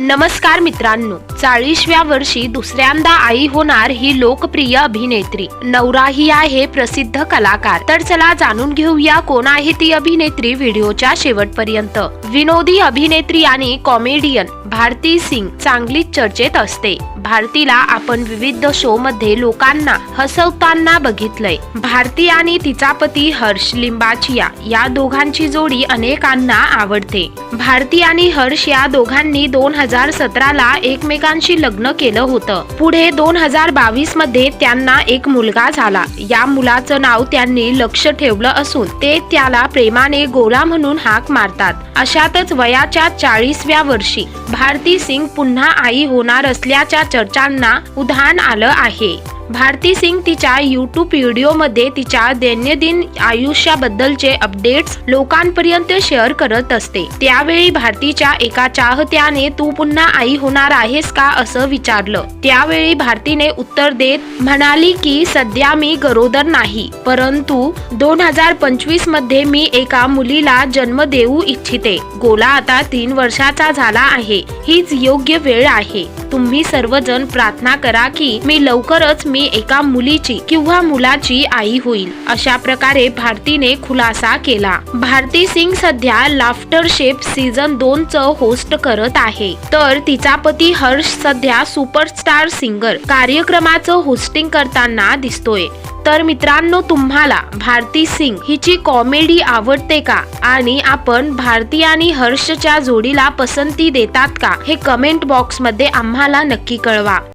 नमस्कार मित्रांनो चाळीसव्या वर्षी दुसऱ्यांदा आई होणार ही लोकप्रिय अभिनेत्री. नवरा ही आहे प्रसिद्ध कलाकार. तर चला जाणून घेऊया कोण आहे ती अभिनेत्री व्हिडिओच्या शेवटपर्यंत. विनोदी अभिनेत्री आणि कॉमेडियन भारती सिंग चांगलीच चर्चेत असते. भारतीला आपण विविध शो मध्ये लोकांना हसवताना बघितलंय. भारती आणि तिचा पती हर्ष लिंबाचिया या दोघांची जोडी अनेकांना आवडते. भारती आणि हर्ष या दोघांनी दोन हजार सतराला एकमेकांशी लग्न केलं होतं. पुढे दोन हजार बावीसमध्ये त्यांना एक मुलगा झाला. या मुलाचं नाव त्यांनी लक्ष ठेवलं असून ते त्याला प्रेमाने गोला म्हणून हाक मारतात. अशातच वयाच्या चाळीसव्या वर्षी भारती सिंग पुन्हा आई होणार असल्याच्या चर्चांना उधाण आलं आहे. भारती सिंग तिच्या युट्यूब व्हिडिओमध्ये तिच्या दैनंदिन आयुष्याबद्दलचे अपडेट्स लोकांपर्यंत शेअर करत असते. त्यावेळी भारतीच्या एका चाहत्याने तू पुन्हा आई होणार आहेस का? असं विचारलं. त्यावेळी भारतीने उत्तर देत म्हणाली की सध्या मी गरोदर नाही परंतु दोन हजार पंचवीसमध्ये मी एका मुलीला जन्म देऊ इच्छिते. गोला आता तीन वर्षाचा झाला आहे. हीच योग्य वेळ आहे. तुम्ही सर्वजण प्रार्थना करा की मी लवकरच मी एका मुलीची किंवा मुलाची आई होईल. अशा प्रकारे भारतीने खुलासा केला. भारती सिंग सध्या लाफ्टर शेप सीझन दोन च होस्ट करत आहे. तर तिचा पती हर्ष सध्या सुपरस्टार सिंगर कार्यक्रमाचं होस्टिंग करताना दिसतोय. तर मित्रांनो तुम्हाला भारती सिंग हिची कॉमेडी आवडते का? आणि आपण भारती आणि हर्षच्या जोडीला पसंती देतात का? हे कमेंट बॉक्समध्ये आम्हाला नक्की कळवा.